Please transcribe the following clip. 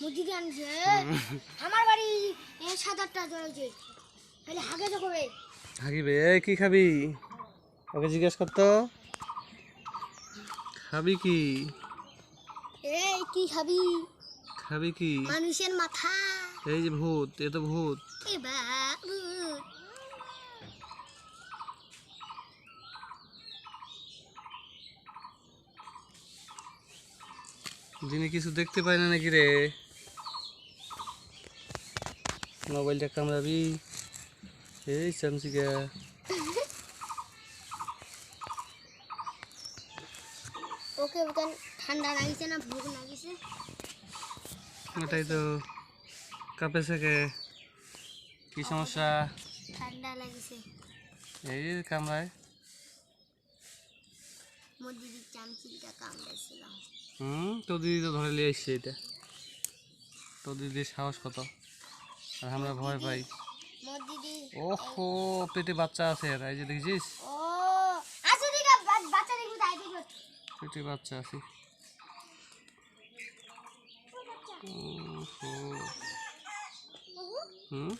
আনছে আমার বাড়ি এ সাত আটটা জড়াইছে তাহলে হাগে তো করে হাগিবে? কি খাবি? ওকে জিজ্ঞেস করতো। খাবি কি? এই কি খাবি? খাবি কি? মানুষের মাথা। এই যে ভূত এ তো ভূত। এ বাবু। যিনি কিছু দেখতে পায় না নাকি রে? মোবাইলটা কামড়াবি। এই চামচিকা ওকে বোতল ঠান্ডা লাগিছে না ভোগ লাগিছে। ওটাই তো কাঁপেছে কে কি সমস্যা? ঠান্ডা লাগিছে। এই যে কামড়ায়। মোর দিদির চামচিটা কামড়েছিল হুম তোর দিদি তো ধরে নিয়ে আসছে এটা। তোর দিদির সাহস কত? আর আমরা ভয় পাই। ওহো পেটে বাচ্চা আছে আর এই যে দেখছিস দেখব পেটে বাচ্চা আছে। হুম?